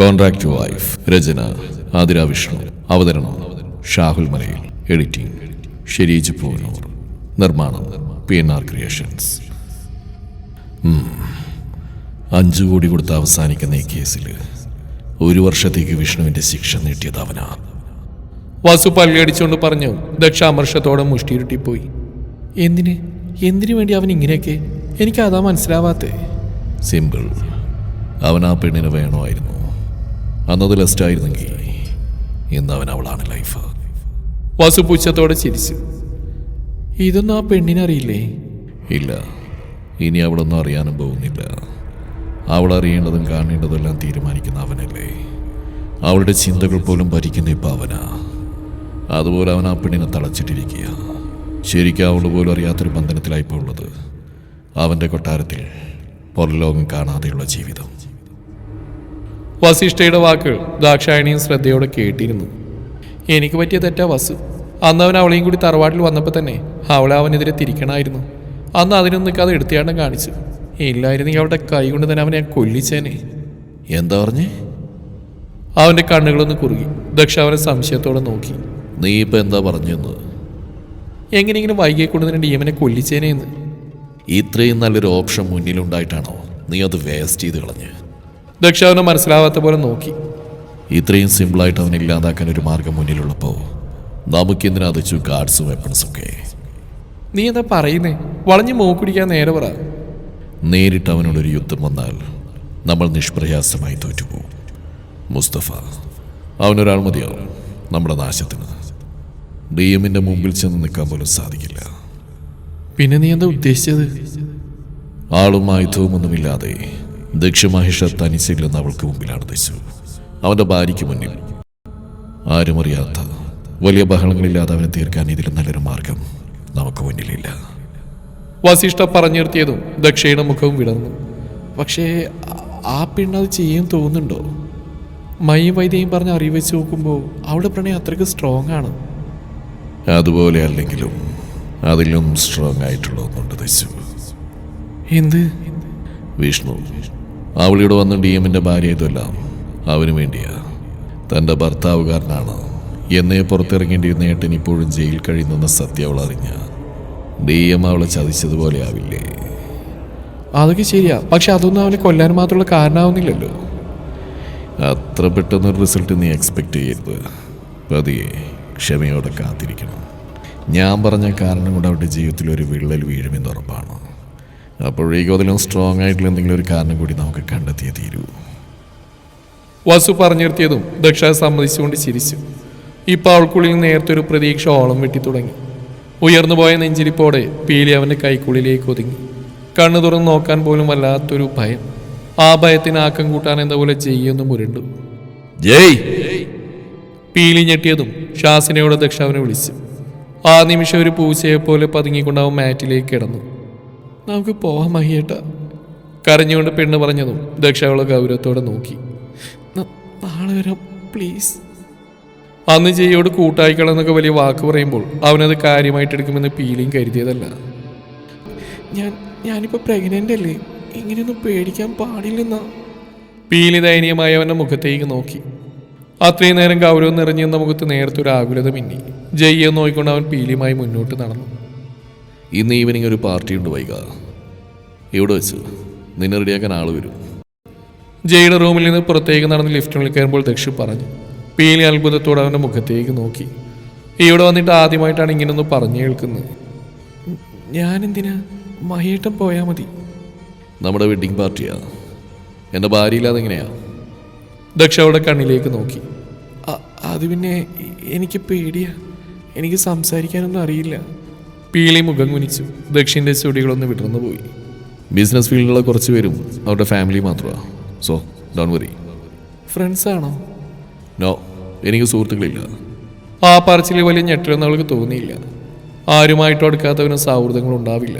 Contract wife രചന ആതിര വിഷ്ണു. അവതരണം Shahul Malayil. Editing Shereej Poonoor. നിർമ്മാണം പി എൻ ആർ ക്രിയേഷൻസ്. അഞ്ചു കോടി കൊടുത്ത് അവസാനിക്കുന്ന ഈ കേസിൽ ഒരു വർഷത്തേക്ക് വിഷ്ണുവിന്റെ ശിക്ഷ നീട്ടിയത് അവനാ വാസു പല്ലിയടിച്ചുകൊണ്ട് പറഞ്ഞു ദക്ഷ അമർഷത്തോടെ മുഷ്ടിയിരുട്ടിപ്പോയി. എന്തിന്? എന്തിനു വേണ്ടി അവൻ ഇങ്ങനെയൊക്കെ? എനിക്ക് അതാ മനസ്സിലാവാത്തേ. സിമ്പിൾ. അവൻ ആ പെണ്ണിന് വേണമായിരുന്നു. അന്നത് ലസ്റ്റായിരുന്നെങ്കിൽ ഇന്ന് അവൻ അവളാണ് ലൈഫ് വാസു പുച്ഛത്തോടെ ചിരിച്ചു. ഇതൊന്നും ആ പെണ്ണിനറിയില്ലേ ഇല്ല. ഇനി അവളൊന്നും അറിയാനും പോകുന്നില്ല. അവൾ അറിയേണ്ടതും കാണേണ്ടതും എല്ലാം തീരുമാനിക്കുന്ന അവനല്ലേ. അവളുടെ ചിന്തകൾ പോലും ഭരിക്കുന്ന ഇപ്പം അവനാ അതുപോലെ അവൻ ആ പെണ്ണിനെ തളച്ചിട്ടിരിക്കുക. ശരിക്കും അവൾ പോലും അറിയാത്തൊരു ബന്ധനത്തിലായിപ്പോ ഉള്ളത് അവന്റെ കൊട്ടാരത്തിൽ പുറലോകം കാണാതെയുള്ള ജീവിതം. വസിഷ്ഠയുടെ വാക്കുകൾ ദാക്ഷായണിയും ശ്രദ്ധയോടെ കേട്ടിരുന്നു. എനിക്ക് പറ്റിയ തെറ്റാ വസു. അന്ന് അവൻ അവളെയും കൂടി തറവാട്ടിൽ വന്നപ്പോൾ തന്നെ അവളെ അവനെതിരെ തിരിക്കണമായിരുന്നു അന്ന് അതിനൊന്നും നിൽക്കാതെ എടുത്തിയാണ്ടം കാണിച്ചു. ഇല്ലായിരുന്നെങ്കിൽ അവളുടെ കൈ കൊണ്ട് തന്നെ അവനെ കൊല്ലിച്ചേനെ. എന്താ പറഞ്ഞേ? അവന്റെ കണ്ണുകളൊന്ന് കുറുകി. ദക്ഷ അവനെ സംശയത്തോടെ നോക്കി. നീ ഇപ്പം എന്താ പറഞ്ഞെന്ന് എങ്ങനെയെങ്കിലും വൈകിയെ കൊണ്ട് തന്നെ ഡീമനെ കൊല്ലിച്ചേനെ എന്ന്? ഇത്രയും നല്ലൊരു ഓപ്ഷൻ മുന്നിലുണ്ടായിട്ടാണോ? നീ അത് വേസ്റ്റ് ചെയ്ത് കളഞ്ഞ്. ദക്ഷ അവനെ മനസ്സിലാവാത്ത പോലെ നോക്കി. ഇത്രയും സിമ്പിളായിട്ട് അവനെ ഇല്ലാതാക്കാൻ ഒരു മാർഗം മുന്നിലുള്ളപ്പോൾ നമുക്കെന്തിനാ അതിച്ചു ഗാർഡ്സ് വെപ്പൺസ് ഒക്കെ? നീ എന്താ പറയുന്നേ? വളഞ്ഞു മൂക്കുടിക്കാൻ നേരെ പറ. നേരിട്ട് അവനോടൊരു യുദ്ധം വന്നാൽ നമ്മൾ നിഷ്പ്രയാസമായി തോറ്റുപോകും. മുസ്തഫ അവനൊരാൾ മതിയാവും നമ്മുടെ നാശത്തിന്. ഡി എമ്മിന്റെ മുമ്പിൽ ചെന്ന് നിൽക്കാൻ പോലും സാധിക്കില്ല. പിന്നെ നീ എന്താ ഉദ്ദേശിച്ചത്? ആളും ആയുധവും ഒന്നുമില്ലാതെ ദക്ഷമഹിഷ തനിച്ചില്ലെന്ന് അവൾക്ക് മുമ്പിലാണ് ദശു അവന്റെ ഭാര്യയ്ക്ക് മുന്നിൽ. ആരും അറിയാത്ത വലിയ ബഹളങ്ങളില്ലാതെ അവനെ തീർക്കാൻ ഇതിലും നല്ലൊരു മാർഗം നമുക്ക് മുന്നിലില്ല. വസിഷ്ഠ പറഞ്ഞു നിർത്തിയതും ദക്ഷയുടെ മുഖവും വിടർന്നു. പക്ഷേ ആ- പെണ്ണത് ചെയ്യാൻ തോന്നുന്നുണ്ടോ? മയും വൈദ്യയും പറഞ്ഞ് അറിവ് വെച്ച് നോക്കുമ്പോൾ അവളുടെ പ്രണയം അത്രയ്ക്ക് സ്ട്രോങ് ആണ്. അതുപോലെ അല്ലെങ്കിലും അതിലും സ്ട്രോങ് ആയിട്ടുള്ള ഒന്നുണ്ട് ദശു എന്ത്? വിഷ്ണു. അവളിവിടെ വന്ന ഡി എമ്മിന്റെ ഭാര്യ ഇതല്ല അവന് വേണ്ടിയാ. തന്റെ ഭർത്താവുകാരനാണ്. എന്നേ പുറത്തിറങ്ങേണ്ടിയിരുന്ന ഏട്ടൻ ഇപ്പോഴും ജയിൽ കഴിയുന്നെന്ന സത്യം അവൾ അറിഞ്ഞ ഡി എം അവളെ ചതിച്ചതുപോലെ ആവില്ലേ? അതൊക്കെ ശരിയാ. പക്ഷെ അതൊന്നും അവനെ കൊല്ലാൻ മാത്രമുള്ള കാരണമാവുന്നില്ലല്ലോ. അത്ര പെട്ടെന്നൊരു റിസൾട്ട് നീ എക്സ്പെക്ട് ചെയ്യരുത്. പതിയെ ക്ഷമയോടെ കാത്തിരിക്കണം. ഞാൻ പറഞ്ഞ കാരണം കൊണ്ട് അവരുടെ ജീവിതത്തിൽ ഒരു വിള്ളൽ വീഴുമെന്ന് ഉറപ്പാണ്. അപ്പോഴേക്കും അതിലും സ്ട്രോങ് ആയിട്ടുള്ള എന്തെങ്കിലും ഒരു കാരണം കൂടി നമുക്ക് കണ്ടെത്തിയേ തീരൂ. വസു പറഞ്ഞു നിർത്തിയതും ദക്ഷ സമ്മതിച്ചുകൊണ്ട് ചിരിച്ചു. ഇപ്പോൾ അവൾക്കുള്ളിൽ നേരത്തെ ഒരു പ്രതീക്ഷ ഓളം വെട്ടി തുടങ്ങി. ഉയർന്നുപോയ നെഞ്ചിരിപ്പോടെ പീലി അവന്റെ കൈക്കുള്ളിലേക്ക് ഒതുങ്ങി. കണ്ണു തുറന്ന് നോക്കാൻ പോലും വല്ലാത്തൊരു ഭയം. ആ ഭയത്തിന് ആക്കം കൂട്ടാൻ എന്ന പോലെ ചെയ്യുന്നു മുരണ്ടു ജയ്! പീലി ഞെട്ടിയതും ഷാസിനയോട് ദക്ഷ അവനെ വിളിച്ചു. ആ നിമിഷം ഒരു പൂച്ചയെപ്പോലെ പതുങ്ങിക്കൊണ്ട് അവൻ മാറ്റിലേക്ക് കിടന്നു. നമുക്ക് പോവാം മഹിയേട്ട. കരഞ്ഞുകൊണ്ട് പെണ്ണ് പറഞ്ഞതും ദക്ഷ അവളെ ഗൗരവത്തോടെ നോക്കി. "ന- നാളെ വരാം പ്ലീസ്. അന്ന് ജയ്യോട് കൂട്ടായിക്കള എന്നൊക്കെ വലിയ വാക്ക് പറയുമ്പോൾ അവനത് കാര്യമായിട്ട് എടുക്കുമെന്ന് പീലിയും കരുതിയതല്ല. ഞാൻ ഞാനിപ്പോൾ പ്രഗ്നന്റ് അല്ലേ? ഇങ്ങനെയൊന്നും പേടിക്കാൻ പാടില്ലെന്ന. പീലി ദയനീയമായി അവന്റെ മുഖത്തേക്ക് നോക്കി. അത്രയും നേരം ഗൗരവം നിറഞ്ഞു മുഖത്ത് നേരത്തെ ഒരു ആകുലത മിന്നി. ജയ്യെ നോക്കിക്കൊണ്ട് അവൻ പീലിയുമായി മുന്നോട്ട് നടന്നു. ഇന്ന് ഈവനിങ് ഒരു പാർട്ടി ഉണ്ട് വൈക. ഇവിടെ വെച്ച്? നിന്നെ റെഡിയാക്കാൻ ആൾ വരും. ജയുടെ റൂമിൽ നിന്ന് പുറത്തേക്ക് നടന്ന് ലിഫ്റ്റിനുള്ളിൽ കയറുമ്പോൾ ദക്ഷു പറഞ്ഞു പീലി അത്ഭുതത്തോടെ അവന്റെ മുഖത്തേക്ക് നോക്കി. ഇവിടെ വന്നിട്ട് ആദ്യമായിട്ടാണ് ഇങ്ങനൊന്ന് പറഞ്ഞു കേൾക്കുന്നത്. ഞാനെന്തിനാ? മഹിയേട്ടം പോയാൽ മതി. നമ്മുടെ വെഡിങ് പാർട്ടിയാ എന്റെ ഭാര്യയില്ലാതെ എങ്ങനെയാ? ദക്ഷ അവിടെ കണ്ണിലേക്ക് നോക്കി. "അ- അത് പിന്നെ എനിക്ക് പേടിയാ. എനിക്ക് സംസാരിക്കാനൊന്നും അറിയില്ല. പീലി മുഖം കുനിച്ചു. ദക്ഷിന്റെ ചുടികളൊന്ന് വിടർന്നു പോയി. ബിസിനസ് ഫീൽഡിലുള്ള കുറച്ച് പേരും അവരുടെ ഫാമിലി മാത്രമാണ് സോ ഡോൺ വറി ഫ്രണ്ട്സ് ആണോ? നോ എനിക്ക് സുഹൃത്തുക്കളില്ല. ആ പറച്ചിൽ വലിയ ഞെട്ടലൊന്നും അവൾക്ക് തോന്നിയില്ല. ആരുമായിട്ടും എടുക്കാത്തവനും സൗഹൃദങ്ങൾ ഉണ്ടാവില്ല.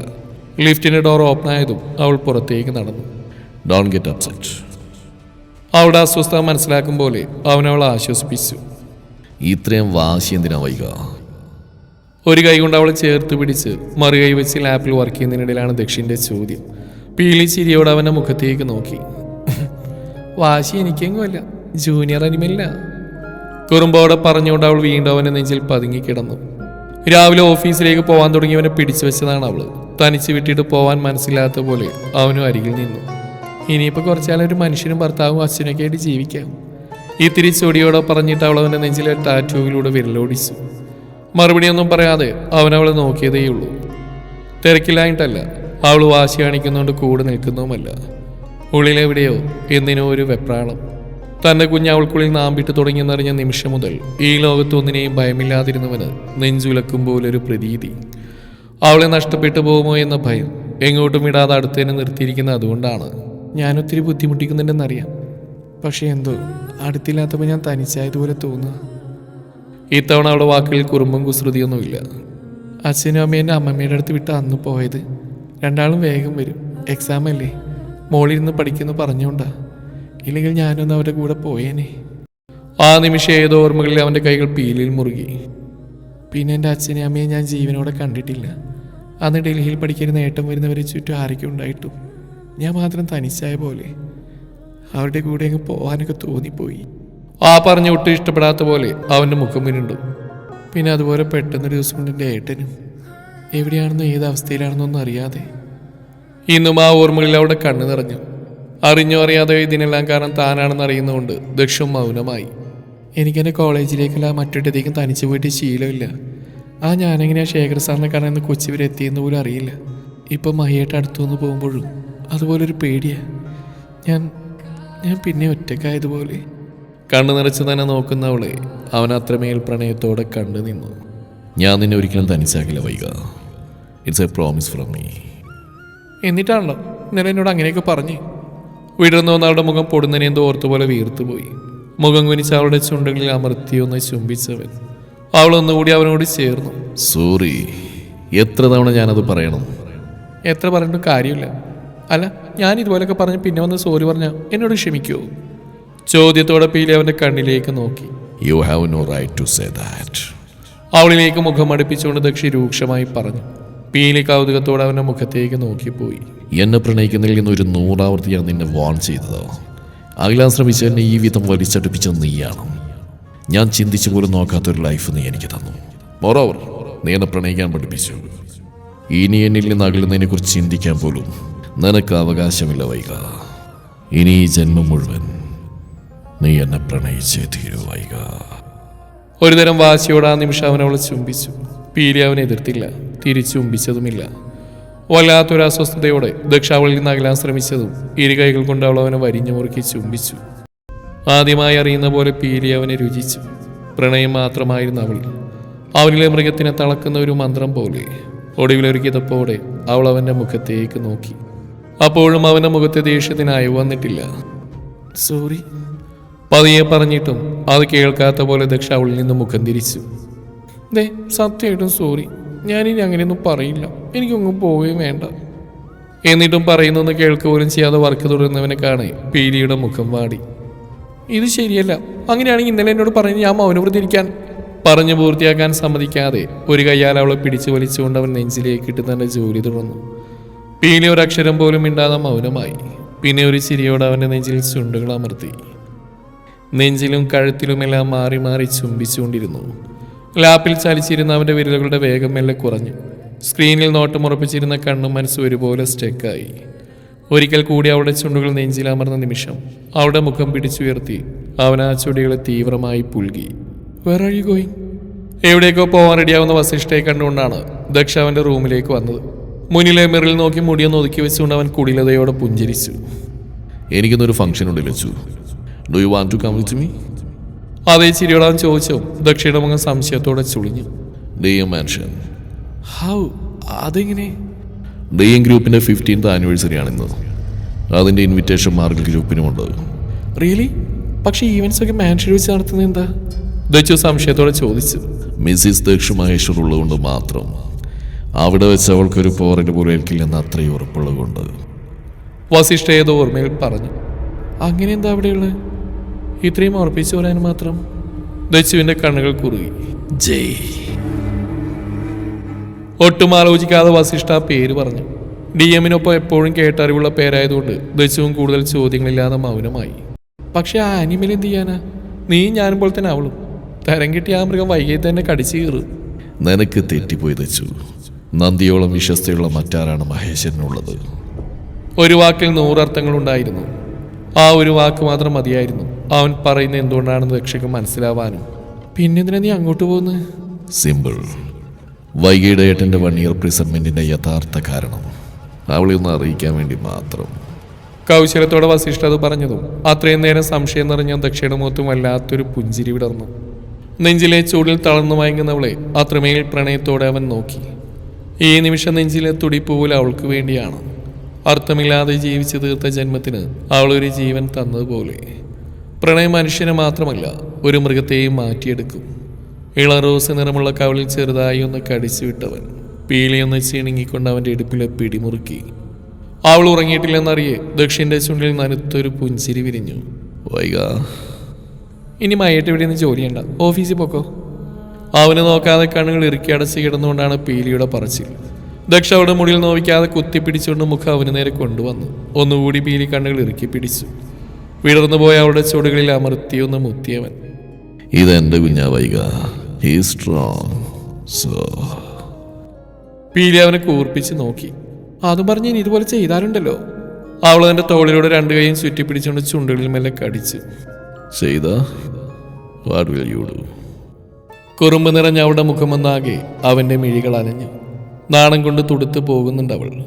ലിഫ്റ്റിന്റെ ഡോർ ഓപ്പൺ ആയതും അവൾ പുറത്തേക്ക് നടന്നു. ഡോൺ ഗെറ്റ് അപ്സെറ്റ് അവളുടെ അസ്വസ്ഥത മനസ്സിലാക്കും പോലെ അവനവളെ ആശ്വസിപ്പിച്ചു. ഇത്രയും വാശി എന്തിനാ വൈക? ഒരു കൈ കൊണ്ട് അവളെ ചേർത്ത് പിടിച്ച് മറു കൈ വെച്ച് ലാപ്പിൽ വർക്ക് ചെയ്യുന്നതിനിടയിലാണ് ദക്ഷിന്റെ ചോദ്യം. പീലി ചിരിയോടെ അവന്റെ മുഖത്തേക്ക് നോക്കി. വാശി എനിക്കെങ്കുമല്ല ജൂനിയർ അനിമല്ല കുറുമ്പോടെ പറഞ്ഞുകൊണ്ട് അവൾ വീണ്ടും അവനെ നെഞ്ചിൽ പതുങ്ങിക്കിടന്നു രാവിലെ ഓഫീസിലേക്ക് പോവാൻ തുടങ്ങിയവനെ പിടിച്ചു വെച്ചതാണ് അവൾ. തനിച്ച് വിട്ടിട്ട് പോവാൻ മനസ്സില്ലാത്ത പോലെ അവനും അരികിൽ നിന്നു. ഇനിയിപ്പോൾ കുറച്ചാലും ഒരു മനുഷ്യനും ഭർത്താവും അച്ഛനൊക്കെ ആയിട്ട് ജീവിക്കാം. ഇത്തിരി ചൊടിയോടെ പറഞ്ഞിട്ട് അവൾ അവന്റെ നെഞ്ചിലെ ടാറ്റൂവിലൂടെ വിരലോടിച്ചു. മറുപടിയൊന്നും പറയാതെ അവൻ അവളെ നോക്കിയതേയുള്ളൂ. തിരക്കില്ലായിട്ടല്ല അവൾ വാശി കാണിക്കുന്നുകൊണ്ട് കൂടെ നിൽക്കുന്നതുമല്ല. ഉള്ളിലെവിടെയോ എന്തിനോ ഒരു വെപ്രാളം. തന്റെ കുഞ്ഞ് അവൾക്കുള്ളിൽ നാമ്പിട്ട് തുടങ്ങിയെന്നറിഞ്ഞ നിമിഷം മുതൽ ഈ ലോകത്തൊന്നിനെയും ഭയമില്ലാതിരുന്നവന് നെഞ്ചുലക്കും പോലൊരു പ്രതീതി. അവളെ നഷ്ടപ്പെട്ടു പോകുമോ എന്ന ഭയം എങ്ങോട്ടും ഇടാതെ അടുത്തതിനെ നിർത്തിയിരിക്കുന്നത് അതുകൊണ്ടാണ് ഞാനൊത്തിരി ബുദ്ധിമുട്ടിക്കുന്നുണ്ടെന്നറിയാം. പക്ഷേ എന്തോ അടുത്തില്ലാത്തപ്പോൾ ഞാൻ തനിച്ചായതുപോലെ തോന്നുക. ഇത്തവണ അവളുടെ വാക്കുകളിൽ കുറുമ്പും കുസൃതിയൊന്നുമില്ല. അച്ഛനും അമ്മയും എന്റെ അമ്മമ്മയുടെ അടുത്ത് വിട്ട് അന്ന് പോയത് രണ്ടാളും വേഗം വരും. എക്സാം അല്ലേ? മോളിരുന്ന് പഠിക്കുന്നു പറഞ്ഞുകൊണ്ടാ. ഇല്ലെങ്കിൽ ഞാനൊന്ന് അവരുടെ കൂടെ പോയേനെ. ആ നിമിഷം ഏതോ ഓർമ്മകളിൽ അവന്റെ കൈകൾ പീലിൽ മുറുകി. പിന്നെ എന്റെ അച്ഛനെയും അമ്മയും ഞാൻ ജീവനോടെ കണ്ടിട്ടില്ല. അന്ന് ഡൽഹിയിൽ പഠിക്കുന്ന നേട്ടം വരുന്നവരെ ചുറ്റും ആരൊക്കെ ഉണ്ടായിട്ടും ഞാൻ മാത്രം തനിച്ചായ പോലെ. അവരുടെ കൂടെ അങ്ങ് പോകാനൊക്കെ തോന്നിപ്പോയി. ആ പറഞ്ഞ ഒട്ടും ഇഷ്ടപ്പെടാത്ത പോലെ അവന്റെ മുഖം മുരുണ്ടു പിന്നെ അതുപോലെ പെട്ടെന്നൊരു ദിവസം കൊണ്ട് എന്റെ ഏട്ടനും എവിടെയാണെന്നോ ഏത് അവസ്ഥയിലാണെന്നൊന്നും അറിയാതെ ഇന്നും ആ ഓർമ്മകളിൽ അവിടെ കണ്ണു നിറഞ്ഞു. അറിഞ്ഞോ അറിയാതെ ഇതിനെല്ലാം കാരണം താനാണെന്ന് അറിയുന്നതുകൊണ്ട് ദക്ഷം മൗനമായി. എനിക്കെന്റെ കോളേജിലേക്കല്ല മറ്റൊരിടത്തേക്കും തനിച്ചു പോയിട്ട് ശീലമില്ല. ആ ഞാനെങ്ങനെയാ ശേഖർ സാറിനെ കാണാൻ ഇന്ന് കൊച്ചി വരെ എത്തിയെന്ന് പോലും അറിയില്ല. ഇപ്പം മഹിയായിട്ട് അടുത്തു നിന്ന് പോകുമ്പോഴും അതുപോലൊരു പേടിയാണ് ഞാൻ ഞാൻ പിന്നെ ഒറ്റക്കായതുപോലെ കണ്ണു നിറച്ച് തന്നെ നോക്കുന്നവളെ അവൻ അത്രമേൽ പ്രണയത്തോടെ കണ്ടു നിന്നു. ഞാൻ നിന്നെ ഒരിക്കലും തനിച്ചാക്കില്ല Vaika. It's a promise from me എന്നിട്ടാണല്ലോ ഇന്നലെ എന്നോട് അങ്ങനെയൊക്കെ പറഞ്ഞു. വിടർന്നു വന്ന അവളുടെ മുഖം പൊടുന്നതിനെ എന്തോ ഓർത്തുപോലെ വീർത്തുപോയി. മുഖം കുനിച്ച് അവളുടെ ചുണ്ടുകളിൽ അമർത്തിയൊന്ന് ചുംബിച്ചവൻ. അവൾ ഒന്നുകൂടി അവനോട് ചേർന്നു. സോറി എത്ര തവണ ഞാനത് പറയണം? എത്ര പറഞ്ഞിട്ടും കാര്യമില്ല. അല്ല ഞാൻ ഇതുപോലെയൊക്കെ പറഞ്ഞ് പിന്നെ വന്ന് സോറി പറഞ്ഞാൽ എന്നോട് ക്ഷമിക്കുമോ ചോദ്യത്തോടെ പീലി അവന്റെ കണ്ണിലേക്ക് നോക്കി. You have no right to say that അവളിലേക്ക് മുഖം അടുപ്പിച്ചുകൊണ്ട് ദക്ഷി രൂക്ഷമായി പറഞ്ഞു. പീലി കൗതുകത്തോടെ അവന്റെ മുഖത്തേക്ക് നോക്കിപ്പോയി. എന്നെ പ്രണയിക്കുന്നതിൽ നിന്ന് ഒരു നൂറാവൃത്തിയാണ് നിന്നെ വാൺ ചെയ്തത്. അഖിലാൻ ശ്രമിച്ച എന്നെ ഈ വിധം വലിച്ചടുപ്പിച്ചത് നീയാണ്. ഞാൻ ചിന്തിച്ചു പോലും നോക്കാത്തൊരു ലൈഫ് നീ എനിക്ക് തന്നു. മോറോവർ നീ എന്നെ പ്രണയിക്കാൻ പഠിപ്പിച്ചു. ഇനി എന്നിൽ നിന്ന് അകലുന്നതിനെ കുറിച്ച് ചിന്തിക്കാൻ പോലും നിനക്ക് അവകാശമില്ല വൈകാ. ഇനി ഈ ജന്മം മുഴുവൻ നീ എന്നെ പ്രണയിച്ചേ തീരുവായിക ഒരു തരം വാശിയോട് ആ നിമിഷം അവൻ അവളെ ചുംബിച്ചു. പീലി അവനെ എതിർത്തില്ല തിരിച്ചു ചുംബിച്ചതുമില്ല. വല്ലാത്തൊരു അസ്വസ്ഥതയോടെ ദക്ഷ അവളിൽ നിന്ന് അകലാൻ ശ്രമിച്ചതും ഇരു കൈകൾ കൊണ്ട് അവൾ അവനെ വരിഞ്ഞു മുറുക്കി ചുംബിച്ചു. ആദ്യമായി അറിയുന്ന പോലെ പീലി അവനെ രുചിച്ചു. പ്രണയം മാത്രമായിരുന്നു അവൾ അവനിലെ മൃഗത്തിനെ തളക്കുന്ന ഒരു മന്ത്രം പോലെ ഒടുവിലൊരു കിതപ്പോടെ അവൾ അവന്റെ മുഖത്തേക്ക് നോക്കി. അപ്പോഴും അവന്റെ മുഖത്തെ ദേഷ്യത്തിന് അയവ് വന്നിട്ടില്ല. സോറി. പതിയെ പറഞ്ഞിട്ടും അത് കേൾക്കാത്ത പോലെ ദക്ഷ അവളിൽ നിന്ന് മുഖം തിരിച്ചു. ദേ സത്യമായിട്ടും സോറി. ഞാനിനി അങ്ങനെയൊന്നും പറയില്ല. എനിക്കൊന്നും പോവുകയും വേണ്ട. എന്നിട്ടും പറയുന്നൊന്ന് കേൾക്ക ചെയ്യാതെ വർക്ക് തുടരുന്നവനെ കാണെ പീലിയുടെ മുഖം വാടി. ഇത് ശരിയല്ല. അങ്ങനെയാണെങ്കിൽ ഇന്നലെ എന്നോട് പറഞ്ഞ് ഞാൻ മൗനവൃത്തിരിക്കാൻ പറഞ്ഞു പൂർത്തിയാക്കാൻ സമ്മതിക്കാതെ ഒരു കയ്യാൽ അവളെ പിടിച്ചു വലിച്ചുകൊണ്ട് അവൻ നെഞ്ചിലേക്ക് ഇട്ട് തന്നെ ജോലി തുടർന്നു. പീലി ഒരക്ഷരം പോലും മിണ്ടാതെ മൗനമായി. പിന്നെ ഒരു ചിരിയോടെ അവന്റെ നെഞ്ചിൽ ചുണ്ടുകൾ അമർത്തി. നെഞ്ചിലും കഴുത്തിലുമെല്ലാം മാറി മാറി ചുംബിച്ചുകൊണ്ടിരുന്നു. ലാപ്പിൽ ചലിച്ചിരുന്ന അവന്റെ വിരലുകളുടെ വേഗം മെല്ലെ കുറഞ്ഞു. സ്ക്രീനിൽ നോട്ടമുറപ്പിച്ചിരുന്ന കണ്ണും മനസ്സും ഒരുപോലെ സ്റ്റെക്കായി. ഒരിക്കൽ കൂടി അവളുടെ ചുണ്ടുകൾ നെഞ്ചിലമർന്ന നിമിഷം അവളുടെ മുഖം പിടിച്ചുയർത്തി അവൻ ആ ചുടികളെ തീവ്രമായി പുൽകി. അഴി ഗോയിങ് എവിടേക്കോ പോകാൻ റെഡിയാവുന്ന വസിഷ്ഠയെ കണ്ടുകൊണ്ടാണ് ദക്ഷ അവന്റെ റൂമിലേക്ക് വന്നത്. മുന്നിലെ മിറിൽ നോക്കി മുടിയൊന്ന് ഒതുക്കി വെച്ചുകൊണ്ട് അവൻ കുടിലതയോടെ പുഞ്ചിരിച്ചു. എനിക്കിന്നൊരു ഫംഗ്ഷൻ ഉണ്ട് do you want to come with me അതേ ചിരിയോടാൻ ചോദിച്ചോ. മുഖം സംശയത്തോടെ ചുളിഞ്ഞു. ഡി എം മാൻഷൻ ഹൗ അതെങ്ങനെ? ഡി എം ഗ്രൂപ്പിന്റെ ഫിഫ്റ്റീൻത്ത് ആനിവേഴ്സറി ആണിന്ന് അതിന്റെ ഇൻവിറ്റേഷൻ മാർഗൽ ഗ്രൂപ്പിനുമുണ്ട് റിയലി പക്ഷേ ഈവൻസ് ഒക്കെ മാൻഷൻ വെച്ച് നടത്തുന്നത് എന്താ? ദച്ചു സംശയത്തോടെ ചോദിച്ചു. മിസ്സിസ് ദക്ഷ മഹേശ്വർ ഉള്ളതുകൊണ്ട് മാത്രം. അവിടെ വെച്ച് അവൾക്കൊരു പോറിന് പോലും ഏൽക്കില്ലെന്ന് അത്രയും ഉറപ്പുള്ളതുകൊണ്ട്. വസിഷ്ഠ ഏതോ ഓർമ്മയിൽ പറഞ്ഞു. അങ്ങനെ എന്താ അവിടെയുള്ളത്? ഇത്രയും ഉറപ്പിച്ചു പറയാൻ മാത്രം ദശുവിന്റെ കണ്ണുകൾ കുറുകി. ജയ്. ഒട്ടും ആലോചിക്കാതെ വസിഷ്ഠ പേര് പറഞ്ഞു. ഡി എമ്മിനൊപ്പം എപ്പോഴും കേട്ടറിവുള്ള പേരായതുകൊണ്ട് ദച്ചുവും കൂടുതൽ ചോദ്യങ്ങളില്ലാതെ മൗനമായി. പക്ഷെ ആ അനിമൽ എന്ത് ചെയ്യാനാ? നീ ഞാനും പോലെ തന്നെ അവളും. തരം കിട്ടിയ ആ മൃഗം വൈകി തന്നെ കടിച്ചു കീറും. നിനക്ക് തെറ്റിപ്പോയി ദച്ചു നന്ദിയോളം വിശ്വസ്തയുള്ള മറ്റാരാണ് മഹേശ്വരനുള്ളത്? ഒരു വാക്കിൽ നൂറർത്ഥങ്ങളുണ്ടായിരുന്നു. ആ ഒരു വാക്ക് മാത്രം മതിയായിരുന്നു. അവൻ പറയുന്ന എന്തുകൊണ്ടാണെന്ന് രക്ഷയ്ക്ക് മനസ്സിലാവാനും. പിന്നെന്തിനാ നീ അങ്ങോട്ട് പോകുന്നത് സിമ്പിൾ വൈകിയുടെ ഏട്ടന്റെ വൺ ഇയർ പ്രിസൺമെന്റിന്റെ യഥാർത്ഥ കാരണം. അവളെ ഒന്ന് അറിയിക്കാൻ വേണ്ടി മാത്രം. കൗശലത്തോടെ വസിഷ്ഠ അത് പറഞ്ഞതും? അത്രയും നേരം സംശയം നിറഞ്ഞ ദക്ഷയുടെ മുഖത്തും വല്ലാത്തൊരു പുഞ്ചിരി വിടർന്നു. നെഞ്ചിലെ ചൂടിൽ തളർന്നു വാങ്ങുന്നവളെ അത്രമേൽ പ്രണയത്തോടെ അവൻ നോക്കി. ഈ നിമിഷം നെഞ്ചിലെ തുടിപ്പ് പോലെ അവൾക്ക് വേണ്ടിയാണ്. അർത്ഥമില്ലാതെ ജീവിച്ചു തീർത്ത ജന്മത്തിന് അവളൊരു ജീവൻ തന്നതുപോലെ. പ്രണയം മനുഷ്യനെ മാത്രമല്ല ഒരു മൃഗത്തെയും മാറ്റിയെടുക്കും. ഇള റോസ് നിറമുള്ള കവളിൽ ചെറുതായി ഒന്ന് കടിച്ചു വിട്ടവൻ പീലിയൊന്ന് ചീണിങ്ങിക്കൊണ്ട് അവന്റെ ഇടുപ്പിലെ പിടിമുറുക്കി. അവൾ ഉറങ്ങിയിട്ടില്ലെന്നറിയെ ദക്ഷിന്റെ ചുണ്ടിൽ നനുത്തൊരു പുഞ്ചിരി വിരിഞ്ഞു. വൈക. ഇനി മയ്യട്ട് ഇവിടെ നിന്ന് ജോലി ചെയ്യണ്ട. ഓഫീസിൽ പോക്കോ. അവന് നോക്കാതെ കണ്ണുകൾ ഇറുക്കി അടച്ച് കിടന്നുകൊണ്ടാണ് പീലിയുടെ പറച്ചിൽ. ദക്ഷ അവിടെ മുടിയിൽ നോവിക്കാതെ കുത്തിപ്പിടിച്ചുകൊണ്ട് മുഖം അവന് നേരെ കൊണ്ടുവന്നു. ഒന്നുകൂടി പീലി കണ്ണുകൾ ഇറുക്കി പിടിച്ചു. വിടർന്നു പോയ അവളുടെ ചുവടുകളിൽ അമർത്തിയൊന്ന് മുത്തിയവൻ. ഇതെന്റെ കുഞ്ഞാ വൈക സ്ട്രോങ് സോ പീലി അവനെ കൂർപ്പിച്ച് നോക്കി. അതും പറഞ്ഞ് ഇനി ഇതുപോലെ ചെയ്താലുണ്ടല്ലോ. അവൾ തന്റെ തോളിലൂടെ രണ്ടു കൈയും ചുറ്റി പിടിച്ചുകൊണ്ട് ചുണ്ടുകളിൽ മെല്ലെ കടിച്ചു. ചെയ്ത? കുറുമ്പ് നിറഞ്ഞ അവളുടെ മുഖമെന്നാകെ അവന്റെ മിഴികൾ അലഞ്ഞു. നാണം കൊണ്ട് തുടുത്തു പോകുന്നുണ്ടവൾ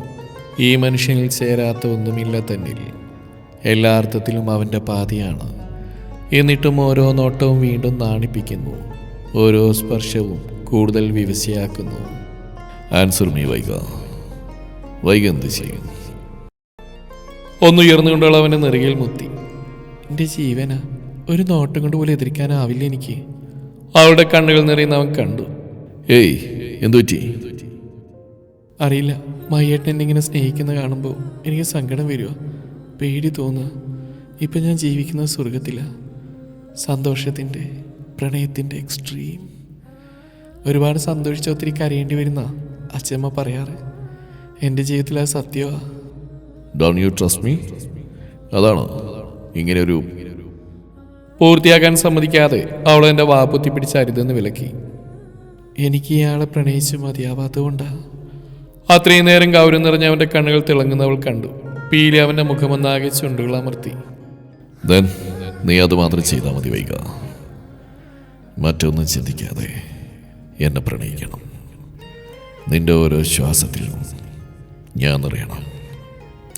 ഈ മനുഷ്യനിൽ ചേരാത്ത ഒന്നുമില്ല തന്നിൽ. എല്ലാ അർത്ഥത്തിലും അവന്റെ പാതിയാണ്. എന്നിട്ടും ഓരോ നോട്ടവും വീണ്ടും നാണിപ്പിക്കുന്നു. ഓരോ സ്പർശവും കൂടുതൽ വിവശയാക്കുന്നു. ആൻസർ മീ വൈക. വൈക എന്ത് ചെയ്യും? ഒന്നുയർന്നുകൊണ്ടുള്ള അവനെ നെറുകയിൽ മുത്തി. എന്റെ ജീവന ഒരു നോട്ടം കൊണ്ട് പോലും എതിരിക്കാനാവില്ല എനിക്ക്. അവളുടെ കണ്ണുകൾ നിറയുന്ന അവൻ കണ്ടു. ഏയ് എന്തു പറ്റി? അറിയില്ല. മയ്യേട്ടൻ എന്നെ ഇങ്ങനെ സ്നേഹിക്കുന്ന കാണുമ്പോൾ എനിക്ക് സങ്കടം വരിക പേടി തോന്നുക ഇപ്പം ഞാൻ ജീവിക്കുന്ന സ്വർഗത്തില സന്തോഷത്തിന്റെ പ്രണയത്തിന്റെ എക്സ്ട്രീം ഒരുപാട് സന്തോഷിച്ച ഒത്തിരി കരയേണ്ടി വരുന്ന അച്ഛമ്മ പറയാറ് എന്റെ ജീവിതത്തിൽ ആ സത്യമാ ഡോൺ യു ട്രസ്റ്റ് മീ അതാണ്. ഇങ്ങനെ ഒരു പൂർത്തിയാക്കാൻ സമ്മതിക്കാതെ അവൾ എന്റെ വാപ്പുത്തി പിടിച്ച അരുതെന്ന് വിലക്കി. എനിക്ക് ഇയാളെ പ്രണയിച്ചു മതിയാവാത്തതുകൊണ്ടാ അത്രയും നേരം ഗൗരവം നിറഞ്ഞ അവന്റെ കണ്ണുകൾ തിളങ്ങുന്നവൾ കണ്ടു. പീലി അവന്റെ മുഖമൊന്നാകെ ചുണ്ടുകൾ അമർത്തി ദെൻ നീ അത് മാത്രം ചെയ്താൽ മതി വൈക മറ്റൊന്നും ചിന്തിക്കാതെ എന്നെ പ്രണയിക്കണം. നിന്റെ ഓരോ ശ്വാസത്തിലും ഞാൻ നിറയണം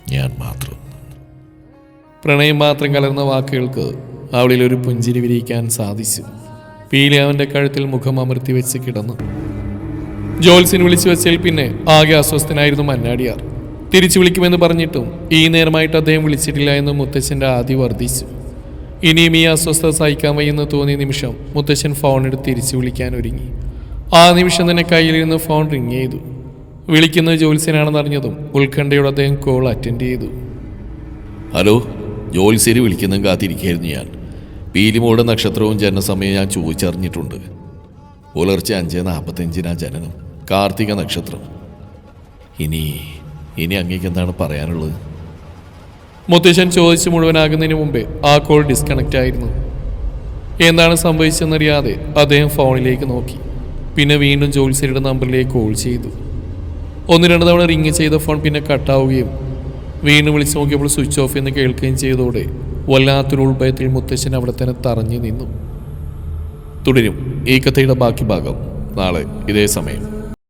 ഞാൻ മാത്രം. പ്രണയം മാത്രം കലർന്ന വാക്കുകൾക്ക് അവളിൽ ഒരു പുഞ്ചിരി വിരിയിക്കാൻ സാധിച്ചു. പീലി അവന്റെ കഴുത്തിൽ മുഖം അമർത്തി വെച്ച് കിടന്നു. ജോൽസിന് വിളിച്ചു വെച്ചതിൽ പിന്നെ ആകെ അസ്വസ്ഥനായിരുന്നു മന്നാടിയാർ. തിരിച്ചു വിളിക്കുമെന്ന് പറഞ്ഞിട്ടും ഈ നേരമായിട്ട് അദ്ദേഹം വിളിച്ചിട്ടില്ല എന്ന് മുത്തശ്ശന്റെ ആദ്യ വർദ്ധിച്ചു. ഇനിയും ഈ അസ്വസ്ഥത സഹിക്കാൻ വയ്യെന്ന് തോന്നിയ നിമിഷം മുത്തശ്ശൻ ഫോൺ എടുത്ത് തിരിച്ചു വിളിക്കാൻ ഒരുങ്ങി. ആ നിമിഷം തന്നെ കയ്യിലിരുന്ന് ഫോൺ റിങ് ചെയ്തു. വിളിക്കുന്നത് ജോത്സ്യനാണെന്ന് അറിഞ്ഞതും ഉത്കണ്ഠയോടെ അദ്ദേഹം കോൾ അറ്റൻഡ് ചെയ്തു. ഹലോ ജോത്സ്യര് വിളിക്കുന്നതും കാത്തിരിക്കുകയായിരുന്നു ഞാൻ. പീലിമോടെ നക്ഷത്രവും ജനനസമയം ഞാൻ ചോദിച്ചറിഞ്ഞിട്ടുണ്ട്. പുലർച്ചെ അഞ്ച് നാൽപ്പത്തഞ്ചിനാ ജനനം. കാർത്തിക നക്ഷത്രം. ഇനി ഇനി അങ്ങേക്ക് എന്താണ് പറയാനുള്ളത്? മുത്തശ്ശൻ ചോദിച്ചു മുഴുവനാകുന്നതിന് മുമ്പേ ആ കോൾ ഡിസ്കണക്റ്റ് ആയിരുന്നു. എന്താണ് സംഭവിച്ചെന്നറിയാതെ അദ്ദേഹം ഫോണിലേക്ക് നോക്കി. പിന്നെ വീണ്ടും ജോത്സ്യരുടെ നമ്പറിലേക്ക് കോൾ ചെയ്തു. ഒന്ന് രണ്ട് തവണ റിങ് ചെയ്ത ഫോൺ പിന്നെ കട്ടാവുകയും വീണ്ടും വിളിച്ചു നോക്കിയപ്പോൾ സ്വിച്ച് ഓഫ് എന്ന് കേൾക്കുകയും ചെയ്തതോടെ വല്ലാത്തൊരു ഉൾഭയത്തിൽ മുത്തശ്ശൻ അവിടെ തന്നെ തറഞ്ഞു നിന്നു. തുടരും. ഈ കഥയുടെ ബാക്കി ഭാഗം നാളെ ഇതേ സമയം.